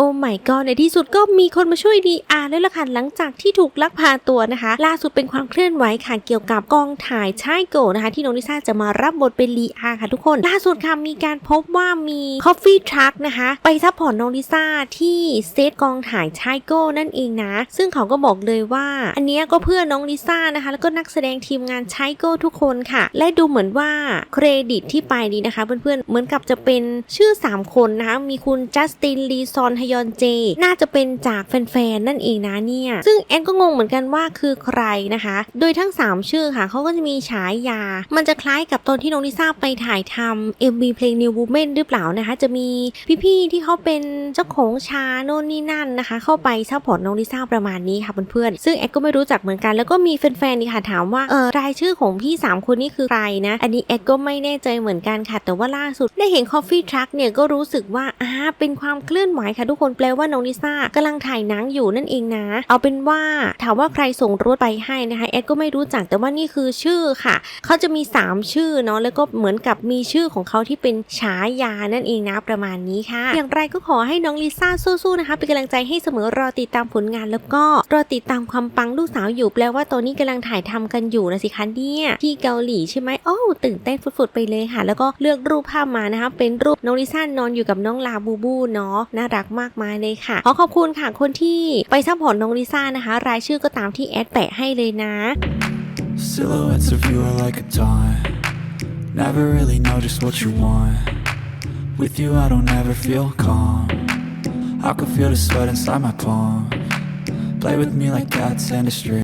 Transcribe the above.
โอ้ไม่ก็ในที่สุดก็มีคนมาช่วยดีอาร์แล้วละค่ะหลังจากที่ถูกลักพาตัวนะคะ ล่าสุดเป็นความเคลื่อนไหวค่ะเกี่ยวกับกองถ่ายชายโกนะคะ ที่น้องลิซ่าจะมารับบทเป็นลีอาร์ค่ะทุกคน ล่าสุดค่ะมีการพบว่ามี Coffee Truck นะคะ ไปซัพพอร์ตน้องลิซ่าที่เซตกองถ่ายชายโกนั่นเองนะ ซึ่งเขาก็บอกเลยว่า อันนี้ก็เพื่อน้องลิซ่านะคะ แล้วก็นักแสดงทีมงานชายโกทุกคนค่ะ และดูเหมือนว่าเครดิตที่ไปนี้นะคะ เพื่อนๆ เหมือนกับจะเป็นชื่อ 3 คนนะคะ มีคุณจัสตินลีซอนฮยอนเจ น่าจะเป็นจากแฟนๆนั่นเองนะเนี่ย ซึ่งแอนก็งงเหมือนกันว่าคือใครนะคะ โดยทั้ง 3 ชื่อค่ะเขาก็จะมีฉายา มันจะคล้ายกับตอนที่น้องลิซ่าไปถ่ายทำ MV เพลง New Woman หรือเปล่านะคะ จะมีพี่ๆที่เขาเป็นเจ้าของชาโน่นนี่นั่นนะคะ เข้าไปซัพพอร์ตน้องลิซ่าประมาณนี้ค่ะเพื่อนๆซึ่งแอดก็ไม่รู้จักเหมือนกัน แล้วก็มีแฟนๆนี่ค่ะถามว่าเออรายชื่อของพี่ 3 คนนี้คือใครนะ อันนี้แอดก็ไม่แน่ใจเหมือนกันค่ะ แต่ว่าล่าสุดได้เห็น Coffee Truck เนี่ยก็รู้สึกว่าอ่าเป็นความเคลื่อนไหวค่ะทุกคนแปลว่าน้องลิซ่ากำลังถ่ายหนังอยู่นั่นเองนะ เอาเป็นว่าถามว่าใครส่งรถไปให้นะคะแอดก็ไม่รู้จักแต่ว่านี่คือชื่อค่ะ เขาจะมี 3 ชื่อเนาะแล้วก็เหมือนกับมีชื่อของเขาที่เป็นฉายานั่นเองนะประมาณนี้ค่ะ อย่างไรก็ขอให้น้องลิซ่าสู้ๆนะคะเป็นกำลังใจให้เสมอรอติดตามผลงานแล้วก็รอติดตามความปังลูกสาวอยู่แปลว่าตอนนี้กำลังถ่ายทำกันอยู่นะสิคะเนี่ยที่เกาหลีใช่ไหมโอ้ตื่นเต้นฟุดๆไปเลยค่ะ แล้วก็เลือกรูปภาพมานะคะเป็นรูปน้องลิซ่านอนอยู่กับน้องลาบูบูเนาะน่ารักมากมายเลยค่ะ ขอขอบคุณค่ะคนที่ไปซัพพอร์ตน้องลิซ่านะคะ รายชื่อก็ตามที่แอดแปะให้เลยนะ Silhouettes of you are like a taunt. Never really know just what you want. With you, I don't ever feel calm. I can feel the sweat inside my palm. Play with me like cats and a string.